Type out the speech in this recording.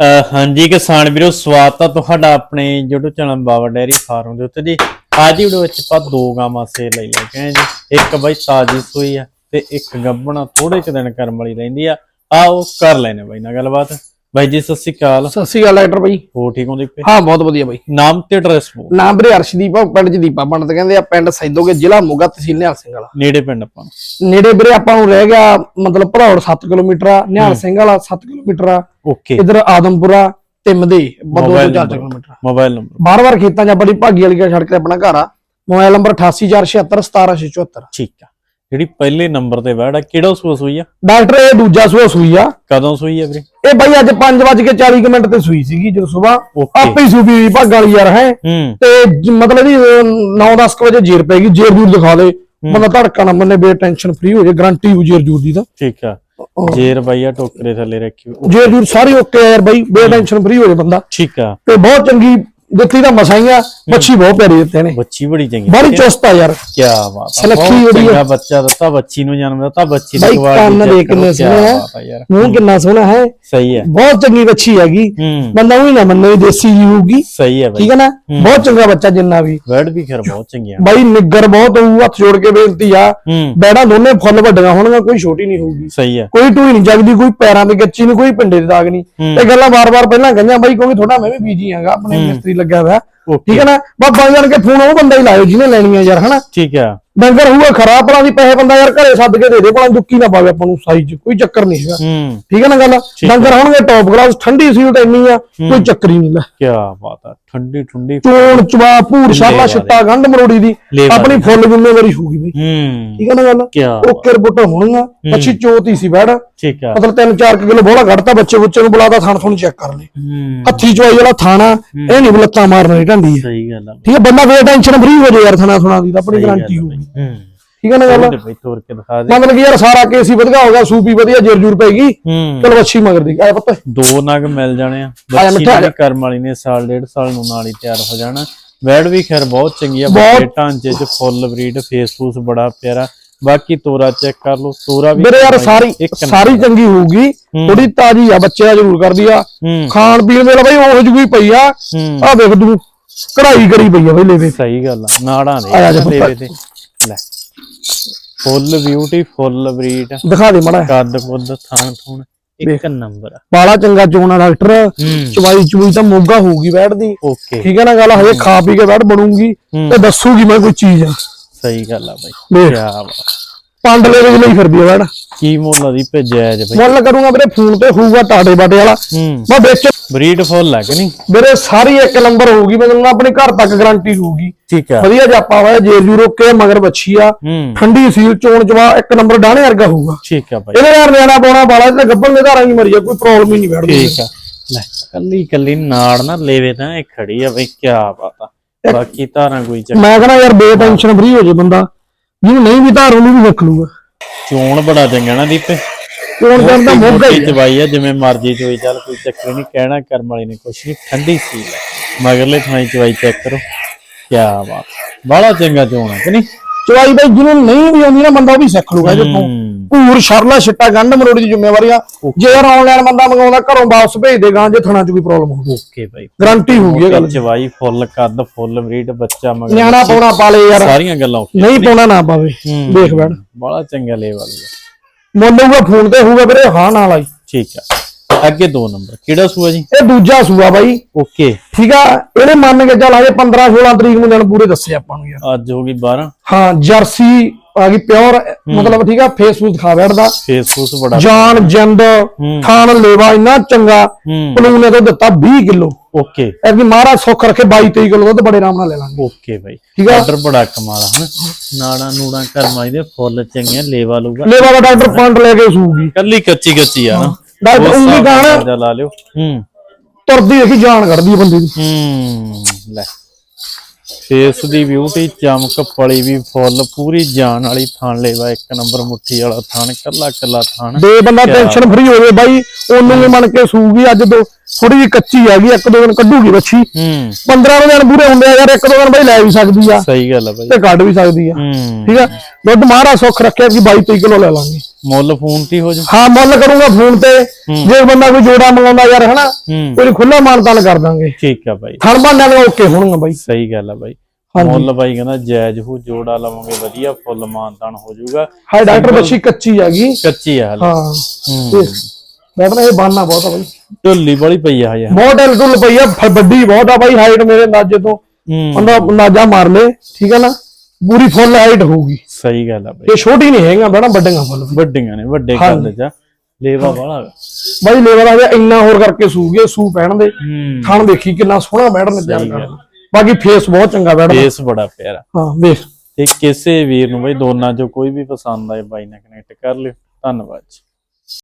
ਅਹ ਹਾਂਜੀ ਕਿਸਾਨ ਵੀਰੋ, ਸਵਾਗਤ ਆ ਤੁਹਾਡਾ ਆਪਣੇ YouTube channel Baba dairy farm ਦੇ ਉੱਤੇ ਜੀ। ਅੱਜ ਦੀ ਵੀਡੀਓ ਵਿੱਚ ਆਪਾਂ ਦੋ ਗਾਵਾਂ ਸੇਲ ਲਈ ਲੈ ਕੇ ਆਏ ਜੀ। ਇੱਕ ਬਾਈ ਤਾਜੀ ਸੂਈ ਆ ਤੇ ਇੱਕ ਗੱਬਣਾ ਥੋੜੇ ਕੁ ਦਿਨ ਕਰਮ ਵਾਲੀ ਰਹਿੰਦੀ ਆ। ਆਓ ਕਰ ਲੈਨੇ ਬਾਈ ਨਾਲ ਗੱਲਬਾਤ। ਬਾਈ ਜੀ ਸਤਿ ਸ਼੍ਰੀ ਅਕਾਲ। ਸਤਿ ਸ਼੍ਰੀ ਅਕਾਲ ਡਾਕਟਰ ਬਾਈ। ਹੋ ਠੀਕ ਹੋ ਦੀਪੇ ਹਾਂ ਬਹੁਤ ਵਧੀਆ ਬਾਈ। ਨਾਮ ਤੇ ਐਡਰੈਸ ਬੋਲ। ਨਾਮ ਵੀਰੇ ਅਰਸ਼ਦੀਪ ਆ ਪਿੰਡ ਚ ਦੀਪਾ ਪੰਡਤ ਕਹਿੰਦੇ ਆ ਪਿੰਡ ਸੈਦੋਗੇ ਜ਼ਿਲ੍ਹਾ ਮੋਗਾ ਤਹਿਸੀਲ ਨਿਹਾਲ ਸਿੰਘ ਵਾਲਾ। ਨੇੜੇ ਪਿੰਡ ਆਪਾਂ ਨੂੰ। ਨੇੜੇ ਵੀਰੇ ਆਪਾਂ ਨੂੰ ਰਹਿ ਗਿਆ ਮਤਲਬ ਭੜੌੜ 7 ਕਿਲੋਮੀਟਰ ਆ ਨਿਹਾਲ ਸਿੰਘ ਵਾਲਾ 7 ਕਿਲੋਮੀਟਰ ਆ ਓਕੇ। ਇਧਰ ਆਦਮਪੁਰਾ ਤਿਮਦੇ ਬੱਦੋ mobile 4 number kilometre mobile number ਬਾਰ-ਬਾਰ ਖੇਤਾਂ 'ਚ ਬੜੀ ਭਾਗੀ ਵਾਲੀ ਸੜਕ ਤੇ ਆਪਣਾ ਘਰ ਆ। ਮੋਬਾਈਲ ਨੰਬਰ 8847717674 ਠੀਕ ਆ। ਜਿਹੜੀ ਪਹਿਲੇ ਨੰਬਰ ਤੇ ਆ ਕਿਹੜਾ ਸੂਆ ਸੂਈ ਆ? ਡਾਕਟਰ ਇਹ ਦੂਜਾ ਸੂਆ ਸੂਈ ਆ। ਕਦੋਂ ਸੂਈ ਆ ਵੀਰੇ? ਇਹ ਬਾਈ ਅੱਜ 5:40 ਮਿੰਟ ਤੇ ਸੂਈ ਸੀਗੀ ਜਦੋਂ ਸਵੇਰ। ਆਪੇ ਹੀ ਸੂਈ ਭਾਗ ਵਾਲੀ ਯਾਰ ਹੈ। ਹੂੰ। ਤੇ ਜ- ਮਤਲਬ ਜੀ 9-10 ਵਜੇ ਜੀਰ ਪੈਗੀ ਜੀਰ ਜੂਰ ਦਿਖਾ ਦੇ। ਬੰਦਾ ਧੜਕਾ ਨਾ ਮੰਨੇ ਬੇ ਟੈਨਸ਼ਨ ਫ੍ਰੀ ਹੋ ਜੇ ਗਾਰੰਟੀ ਹੋ ਜੀਰ ਜੂਰ ਦੀ ਤਾਂ। ਠੀਕ ਆ। ਜੇਰ ਬਾਈਆ ਟੋਕਰੇ ਥੱਲੇ ਰੱਖੀ ਹੋਈ। ਜੀਰ ਜੂਰ ਸਾਰੀ ਓਕੇ ਆ ਯਾਰ ਬਾਈ ਬੇ ਟੈਨਸ਼ਨ ਫ੍ਰੀ ਹੋ ਜੇ ਬੰਦਾ। ਠੀਕ ਆ। ਤੇ ਬਹੁਤ ਚੰਗੀ ਦਿੱਤੀ ਤਾਂ ਮਸਾਈਆਂ ਬੱਚੀ ਬਹੁਤ ਪਿਆਰੀ ਦਿੱਤੇ ਨੇ। ਬੱਚੀ ਬੜੀ ਚੰਗੀ ਬੜੀ ਚੁਸਤ ਆ ਯਾਰ। ਕੀ ਬਾਤ ਆ ਬਹੁਤ ਜਿਹੜੀ ਆ। ਬੱਚਾ ਦਿੱਤਾ ਬੱਚੀ ਨੂੰ ਜਨਮ ਦਿੱਤਾ ਬੱਚੀ ਦੀ ਕੁਆਲਿਟੀ ਕੰਨ ਦੇ ਕਿੰਨੇ ਸੋਹਣੇ ਆ। ਮੂੰਹ ਕਿੰਨਾ ਸੋਹਣਾ ਹੈ। ਸਹੀ ਹੈ। ਬਹੁਤ ਚੰਗੀ ਬੱਚੀ ਹੈਗੀ। ਹੂੰ। ਬੰਦਾ ਉਹੀ ਨਾ ਮੰਨੇ ਦੇਸੀ ਜੀ ਹੋਊਗੀ। ਸਹੀ ਹੈ ਠੀਕ ਹੈ ਨਾ? ਬਹੁਤ ਚੰਗਾ ਬੱਚਾ ਜਿੰਨਾ ਵੀ। ਵਰਡ ਵੀ ਖੈਰ ਬਹੁਤ ਚੰਗੀਆਂ। ਬਾਈ ਨਿੱਗਰ ਬਹੁਤ ਹੋਊ ਹੱਥ ਜੋੜ ਕੇ ਬੇਨਤੀ ਆ। ਹੂੰ। ਬੈੜਾ ਦੋਨੇ ਫੁੱਲ ਵੱਡੀਆਂ ਹੋਣਗੀਆਂ ਕੋਈ ਛੋਟੀ ਨਹੀਂ ਹੋਊਗੀ। ਸਹੀ ਹੈ। ਕੋਈ ਟੂਈ ਨਹੀਂ ਜਗਦੀ ਕੋਈ ਪੈਰਾਂ ਤੇ ਗੱਚੀ ਨਹੀਂ ਕੋਈ ਪਿੰਡੇ ਦੇ ਦਾਗ ਨਹੀਂ। ਇਹ ਗੱਲਾਂ ਵਾਰ-ਵਾਰ ਪਹਿਲਾਂ ਕਹੀਆਂ ਬਾਈ ਕਿਉਂਕਿ ਥੋੜਾ ਮੈਂ ਵੀ ਬੀਜੀ ਆਂਗਾ ਆਪਣੇ ਮਿਸਤਰੀ ਲੱਗਿਆ ਹੋਇਆ। ਓਕੇ ਠੀਕ ਹੈ ਨਾ? ਬਾਬਾ ਜਾਨ ਕੇ ਫੋਨ ਉਹ ਬੰਦਾ ਹੀ ਲਾਇਓ ਜਿਹਨੇ ਲੈਣੀਆਂ ਯਾਰ ਹਨਾ? ਠੀਕ ਆ ਡੰਗਰ ਹੋਊਗਾ ਖਰਾਬ ਭਲਾ ਦੀ ਪੈਸੇ ਬੰਦਾ ਯਾਰ ਘਰੇ ਸੱਦ ਕੇ ਦੇ ਦੇ ਭਲਾ ਦੁੱਕੀ ਨਾ ਪਾਵੇ ਆਪਾਂ ਨੂੰ ਸਾਈਜ਼ ਕੋਈ ਚੱਕਰ ਨਹੀਂ ਹੈਗਾ। ਠੀਕ ਹੈ ਨਾ ਗੱਲ? ਡੰਗਰ ਹੋਣਗੇ ਟੌਪ ਕਲਾਸ ਠੰਡੀ ਸੀਲ ਤੇ ਇੰਨੀ ਆ ਕੋਈ ਚੱਕਰ ਹੀ ਨਹੀਂ ਲੈ। ਕੀ ਬਾਤ ਆ ਠੰਡੀ ਠੰਡੀ। ਚੋਣ ਚਵਾ ਭੂਰ ਸ਼ਾਲਾ ਛਿੱਟਾ ਗੰਢ ਮਰੋੜੀ ਦੀ ਆਪਣੀ ਫੁੱਲ ਜ਼ਿੰਮੇਵਾਰੀ ਹੋਊਗੀ ਬਈ। ਠੀਕ ਹੈ ਨਾ ਗੱਲ? ਓਕੇ ਰਿਪੋਰਟ ਹੋਣਗੀਆਂ ਅੱਛੀ ਚੋਤੀ ਸੀ ਬੈੜ ਠੀਕ ਆ। ਮਤਲਬ 3-4 ਕਿਲੋ ਬੋਲਾ ਘੜਤਾ ਬੱਚੇ ਬੁੱਚੇ ਨੂੰ ਬੁਲਾਦਾ ਥਣ ਥਣ ਚੈੱਕ ਕਰ ਲੈ ਹੱਥੀ ਚਵਾਈ ਵਾਲਾ ਥਾਣਾ ਇਹ ਨਹੀਂ ਲੱਤਾਂ ਮਾਰਨ ਵਾਲੀ ਢੰਡੀ ਹੈ ਸਹੀ ਗੱਲ ਆ। ਠੀਕ ਹੈ ਬੰਦਾ ਟੈਨਸ਼ਨ ਫਰੀ ਹੋ ਜੇ ਯਾਰ ਥਣਾ ਦੀ ਤਾਂ ਆਪਣੀ ਗਾਰੰਟੀ ਹੂੰ। ਠੀਕ ਹੈ ਨਾ ਗੱਲ? ਉਹਦੇ ਬਈ ਤੋਰ ਕੇ ਦਿਖਾ ਦੇ। ਮਤਲਬ ਕਿ ਯਾਰ ਸਾਰਾ ਕੇਸ ਹੀ ਵਧੀਆ ਹੋ ਗਿਆ ਸੂਪੀ ਵਧੀਆ ਜੇਰ ਜੂਰ ਪੈਗੀ ਹੂੰ। ਚਲ ਵੱਛੀ ਮਗਰ ਦੀ। ਆਏ ਪੁੱਤ। ਦੋ ਨਗ ਮਿਲ ਜਾਣੇ ਆ। ਆ ਦੀ। ਕਰਮ ਵਾਲੀ ਨੇ ਸਾਲ ਡੇਢ ਸਾਲ ਨੂੰ ਨਾਲ ਹੀ ਤਿਆਰ ਹੋ ਜਾਣਾ। ਵੈੜ ਵੀ ਖੈਰ ਬਹੁਤ ਚੰਗੀ ਆ ਬੱਚੇ ਢਾਂਚੇ ਚ ਫੁੱਲ ਬਰੀਡ ਫੇਸ ਫੂਸ ਬੜਾ ਪਿਆਰਾ। ਬਾਕੀ ਤੋਰਾ ਚੈੱਕ ਕਰ ਲਓ ਤੋਰਾ ਵੀ ਵੀਰੇ ਯਾਰ ਸਾਰੀ। ਸਾਰੀ ਚੰਗੀ ਹੋਊਗੀ। ਥੋੜੀ ਤਾਜੀ ਆ ਬੱਚੇ ਦਾ ਜ਼ਰੂਰ ਕਰਦੀ ਆ। ਖਾਣ ਪੀਣ ਵੇਲੇ ਬਈ ਉਹ ਜਿਹੀ ਪਈ ਆ। ਆ ਦੇਖ ਤੂੰ ਕਢਾਈ ਕਰੀ ਪਈ ਆ ਬਈ ਲੈਵੇ ਸਹੀ ਗੱਲ ਆ ਨਾੜਾਂ ਦੇ। ਲੇਵੇ ਤੇ। ਲੈ। ਫੁੱਲ ਬਿਊਟੀ ਫੁੱਲ ਬਰੀਡ ਦਿਖਾ ਦੇ ਮੜਾ। ਕੱਦ ਕੁੱਦ ਥਾਣ ਥੂਣ ਇੱਕ ਨੰਬਰ ਬਾਲਾ ਚੰਗਾ ਚੋਣਾ ਡਾਕਟਰ ਚਵਾਈ ਚੁਈ ਤਾਂ ਮੋਗਾ ਹੋਊਗੀ ਬੈਠ ਦੀ ਓਕੇ ਠੀਕ ਹੈ ਨਾ ਗੱਲ? ਹਜੇ ਖਾ ਪੀ ਕੇ ਬੈਠ ਬਣੂਗੀ। ਤੇ ਦੱਸੂਗੀ ਮੈਂ ਕੋਈ ਚੀਜ਼। ਆ ਸਹੀ ਗੱਲ ਆ ਬਾਈ। ਕੀ ਬਾਤ। ਪੰਡ ਲੈ ਦੇ ਲਈ ਫਿਰਦੀ ਆ ਬੈਠ। ਕੀ ਮੁੱਲ ਦੀ ਭੇਜਿਆ ਜੇ ਬਾਈ? ਮੁੱਲ ਕਰੂੰਗਾ ਵੀਰੇ ਫੋਨ ਤੇ ਹੋਊਗਾ ਟਾਟੇ ਬਾਟੇ ਵਾਲਾ। ਮੈਂ ਵਿੱਚ ਬਰੀਡ ਫੁੱਲ ਹੈ ਕਿ ਨਹੀਂ? ਵੀਰੇ ਸਾਰੀ ਇੱਕ ਨੰਬਰ ਹੋਊਗੀ ਮਤਲਬ ਆਪਣੇ ਘਰ ਤੱਕ ਗਾਰੰਟੀ ਹੋਊਗੀ। ਠੀਕ ਆ ਵਧੀਆ ਜਾਪਾ ਹੋਇਆ ਜੇ ਜੂਰੋ ਕੇ ਮਗਰ ਬੱਚੀ ਆ ਹੂੰ। ਠੰਡੀ ਸੀਲ ਚੋਣ ਚਵਾ ਇੱਕ ਨੰਬਰ ਡਾਣੇ ਵਰਗਾ ਹੋਊਗਾ। ਠੀਕ ਆ ਬਾਈ ਇਹਦੇ ਯਾਰ ਨਿਆਣਾ ਪਾਉਣਾ ਬਾਲਾ ਤੇ ਗੱਬਨ ਦੇ ਧਾਰਾਂ ਹੀ ਮਰੀ ਆ ਕੋਈ ਪ੍ਰੋਬਲਮ ਹੀ ਨਹੀਂ ਬੈਠਦੀ। ਠੀਕ ਆ ਲੈ ਕੱਲੀ ਕੱਲੀ ਨਾੜ ਨਾ ਲੈਵੇ ਤਾਂ ਇਹ ਖੜੀ ਆ ਬਈ ਕੀ ਬਾਤ ਆ। ਬਾਕੀ ਧਾਰਾਂ ਕੋਈ ਚੱਕ ਮੈਂ ਕਹਿੰਦਾ ਯਾਰ ਬੇ ਟੈਨਸ਼ਨ ਫਰੀ ਹੋ ਜੇ ਬੰਦਾ। ਜਿਹਨੂੰ ਨਹੀਂ ਵੀ ਧਾਰ ਉਹਨੂੰ ਵੀ ਰੱਖ ਲੂਗਾ ਚੋਣ ਬੜਾ ਚੰਗਾ ਨਾ ਦੀਪੇ। ਕੋਣ ਕਰਦਾ ਮੋਗਾ ਹੀ ਚਵਾਈ ਆ ਜਿਵੇਂ ਮਰਜ਼ੀ ਚੋਈ ਚੱਲ ਕੋਈ ਚੱਕਰ ਨਹੀਂ ਕਹਿਣਾ ਕਰਮ ਵਾਲੀ ਨੇ ਕੁਛ ਨਹੀਂ ਠੰਡੀ ਸੀ। ਮਗਰਲੇ ਥਾਈ ਚਵਾਈ ਚੈੱਕ ਕਰੋ। ਕੀ ਬਾਤ ਬੜਾ ਚੰਗਾ ਚੋਣ ਕਿ ਨਹੀਂ? ਚਵਾਈ ਬਾਈ ਜਿਹਨੂੰ ਨਹੀਂ ਵੀ ਆਉਂਦੀ ਨਾ ਬੰਦਾ ਉਹ ਵੀ ਸਿੱਖ ਲੂਗਾ ਜੇ ਤੋਂ ਹੂੰ। ਸ਼ਰਲਾ ਛਿੱਟਾ ਗੰਢ ਮਰੋੜੀ ਦੀ ਜ਼ਿੰਮੇਵਾਰੀ ਆ। ਜੇ ਯਾਰ ਆਨਲਾਈਨ ਬੰਦਾ ਮੰਗਾਉਂਦਾ ਘਰੋਂ ਵਾਪਸ ਭੇਜ ਦੇਗਾ ਜੇ ਥਣਾ ਚ ਕੋਈ ਪ੍ਰੋਬਲਮ ਹੋਊਗੀ ਓਕੇ ਬਾਈ। ਗਾਰੰਟੀ ਹੋਊਗੀ ਇਹ ਗੱਲ ਦੀ। ਚਵਾਈ ਫੁੱਲ ਕੱਦ ਫੁੱਲ ਬਰੀਡ ਬੱਚਾ ਮਗਰ ਨਿਆਣਾ ਪਾਉਣਾ ਪਾਲੇ ਯਾਰ। ਸਾਰੀਆਂ ਗੱਲਾਂ okay। ਨਹੀਂ ਪਾਉਣਾ ਨਾ ਪਾਵੇ। ਦੇਖ ਬੈਣ ਬੜਾ ਚੰਗਾ ਲੈਵਲ ਆ ਮੁੱਲ ਹੋਊਗਾ ਫੋਨ ਤੇ ਹੋਊਗਾ ਵੀਰੇ ਹਾਂ ਨਾਲ ਆਈ। ਠੀਕ ਆ ਅੱਗੇ ਦੋ ਨੰਬਰ। ਕਿਹੜਾ ਸੂਆ ਜੀ? ਇਹ ਦੂਜਾ ਸੂਆ ਬਾਈ। ਓਕੇ। ਠੀਕ ਆ ਇਹਨੇ ਮੰਨ ਕੇ ਚੱਲ ਹਜੇ 15 16 ਤਰੀਕ ਨੂੰ ਦਿਨ ਪੂਰੇ ਦੱਸੇ ਆਪਾਂ ਨੂੰ ਯਾਰ। ਅੱਜ ਹੋ ਗਈ 12 ਹਾਂ ਜਰਸੀ ਆ ਗਈ ਪਿਓਰ ਮਤਲਬ ਠੀਕ ਆ ਫੇਸਬੁੱਕ ਦਿਖਾ ਬੈਠਦਾ। ਫੇਸ ਫੂਸ ਬੜਾ। ਜਾਨ ਜਿੰਦ ਥਾਨ ਲੇਵਾ ਇੰਨਾ ਚੰਗਾ। ਪਲੂਨ ਨੇ ਤੋਂ ਦਿੱਤਾ 20 ਕਿਲੋ। ਓਕੇ। ਐਵੇਂ ਮਹਾਰਾਜ ਸੁੱਖ ਰੱਖੇ 22 23 ਕਿਲੋ ਦੁੱਧ ਬੜੇ ਆਰਾਮ ਨਾਲ ਲੈ ਲਾਂਗੇ। Okay bye. ਠੀਕ ਆ। ਆਰਡਰ ਬੜਾ ਕਮਾਲ ਹਨ? ਨਾੜਾ ਨੂੜਾ ਕਰਮਾਈ ਦੇ ਫੁੱਲ ਚੰਗੀਆਂ ਲੇਵਾ ਲੂਗਾ। ਲੇਵਾ ਦਾ ਡਾਕਟਰ ਫੰਡ ਲੈ ਕੇ ਸੂਗੀ। ਕੱਲੀ ਕੱਚੀ ਕੱਚੀ ਆ ਨਾ। ਉਸ ਉਂਗਲੀ ਗਾਣਾ ਅੰਦਾਜ਼ਾ ਲਾ ਲਿਓ। ਹੂੰ। ਤੁਰਦੀ ਦੇਖੀ ਜਾਨ ਕੱਢਦੀ ਆ ਬੰਦੇ ਦੀ। ਹੂੰ ਲੈ। ਫੇਸ ਦੀ ਬਿਊਟੀ ਚਮਕ ਪਲੀ ਵੀ ਫੁੱਲ ਪੂਰੀ ਜਾਨ ਵਾਲੀ ਥਾਣ ਲੇਵਾ ਇੱਕ ਨੰਬਰ ਮੁੱਠੀ ਵਾਲਾ ਥਾਣ ਕੱਲਾ ਕੱਲਾ ਥਾਣ ਦੇ ਬੰਦਾ ਟੈਨਸ਼ਨ ਫਰੀ ਹੋ ਜਾਵੇ ਬਾਈ ਉਹਨੂੰ ਵੀ ਮੰਨ ਕੇ ਸੂਗੀ ਅੱਜ ਦੋ ਥੋੜੀ ਜਿਹੀ ਕੱਚੀ ਹੈਗੀ ਇੱਕ ਦੋ ਦਿਨ ਕੱਢੂਗੀ ਬੱਚੀ ਹੂੰ। 15 ਦਿਨ ਪੂਰੇ ਹੁੰਦੇ ਆ ਯਾਰ ਇੱਕ ਦੋ ਦਿਨ ਬਾਈ ਲੈ ਵੀ ਸਕਦੀ ਆ ਸਹੀ ਗੱਲ ਆ ਬਾਈ। ਤੇ ਕੱਢ ਵੀ ਸਕਦੀ ਆ। ਹੂੰ। ਠੀਕ ਆ? ਦੁੱਧ ਮਹਾਰਾਜ ਸੁੱਖ ਰੱਖਿਆ ਕਿ 22 23 ਕਿਲੋ ਲੈ ਲਾਂਗੇ। ਮੁੱਲ ਫੋਨ ਤੇ ਹੀ ਹੋ ਜਾ ਹਾਂ ਮੁੱਲ ਕਰੂੰਗਾ ਫੋਨ ਤੇ। ਜੇ ਬੰਦਾ ਕੋਈ ਜੋੜਾ ਮੰਗਾਉਂਦਾ ਯਾਰ ਹਨਾ ਹੂੰ। ਕੋਈ ਖੁੱਲਾ ਮਾਨਤਾਨ ਕਰ ਦਾਂਗੇ। ਠੀਕ ਆ ਬਾਈ। ਥਣ ਬਾਂਡਿਆਂ ਦੇ ਓਕੇ ਹੋਣਗੇ ਬਾਈ। ਸਹੀ ਗੱਲ ਆ ਬਾਈ। ਮੁੱਲ ਬਾਈ ਕਹਿੰਦਾ ਜਾਇਜ਼ ਹੋ ਜੋੜਾ ਲਵਾਂਗੇ ਵਧੀਆ ਫੁੱਲ ਮਾਨਤਾਨ ਹੋ ਜਾਊਗਾ। ਹਾਈ ਡਾਕਟਰ ਬੱਚੀ ਕੱਚੀ ਹੈਗੀ ਕੱਚੀ ਆ ਹਲੇ। ਹਾਂ। ਹੂੰ। ਬੈਠ ਇਹ ਬਾਨਾ ਬਹੁਤ ਆ ਬਾਈ। ਢੁੱਲੀ ਬੜੀ ਪਈ ਆ ਹਜੇ। ਬਹੁਤ ਢਿੱਲ ਢੁੱਲ ਪਈ ਆ ਵੱਡੀ ਬਹੁਤ ਆ ਬਾਈ ਹਾਈਟ ਮੇਰੇ ਅੰਦਾਜ਼ੇ ਤੋਂ। ਹੂੰ। ਬੰਦਾ ਅੰਦਾਜ਼ਾ ਮਾਰ ਲੇ ਠੀਕ ਹੈ ਨਾ? ਪੂਰੀ ਫੁੱਲ ਹਾਈਟ ਹੋਊਗੀ। ਸਹੀ ਗੱਲ ਆ ਬਾਈ। ਇਹ ਛੋਟੀ ਨਹੀਂ ਹੈਗਾ ਬੜਾ ਵੱਡੀਆਂ ਫੁੱਲ। ਵੱਡੀਆਂ ਨੇ ਵੱਡੇ ਗੱਲ ਚ ਲੇਵਾ ਵਾਲਾ। ਬਾਈ ਆ ਗਿਆ ਇੰਨਾ ਹੋਰ ਕਰਕੇ ਸੂ ਗਏ ਸੂ ਪੈਣ ਦੇ ਥਣ ਦੇਖੀ ਕਿੰਨਾ ਸੋਹਣਾ ਬੈਠਣ ਤਿਆਰ ਕਰਦਾ ਬਾਕੀ ਫੇਸ ਬਹੁਤ ਚੰਗਾ ਬੈਠਦਾ। ਫੇਸ ਬੜਾ ਪਿਆਰਾ। ਹਾਂ ਵੇਖ। ਤੇ ਕਿਸੇ ਵੀਰ ਨੂੰ ਬਾਈ ਦੋਨਾਂ ਚੋਂ ਕੋਈ ਵੀ ਪਸੰਦ ਆਏ ਬਾਈ ਨਾਲ ਕਨੈਕਟ ਕਰ ਲਿਓ। ਧੰਨਵਾਦ ਜੀ।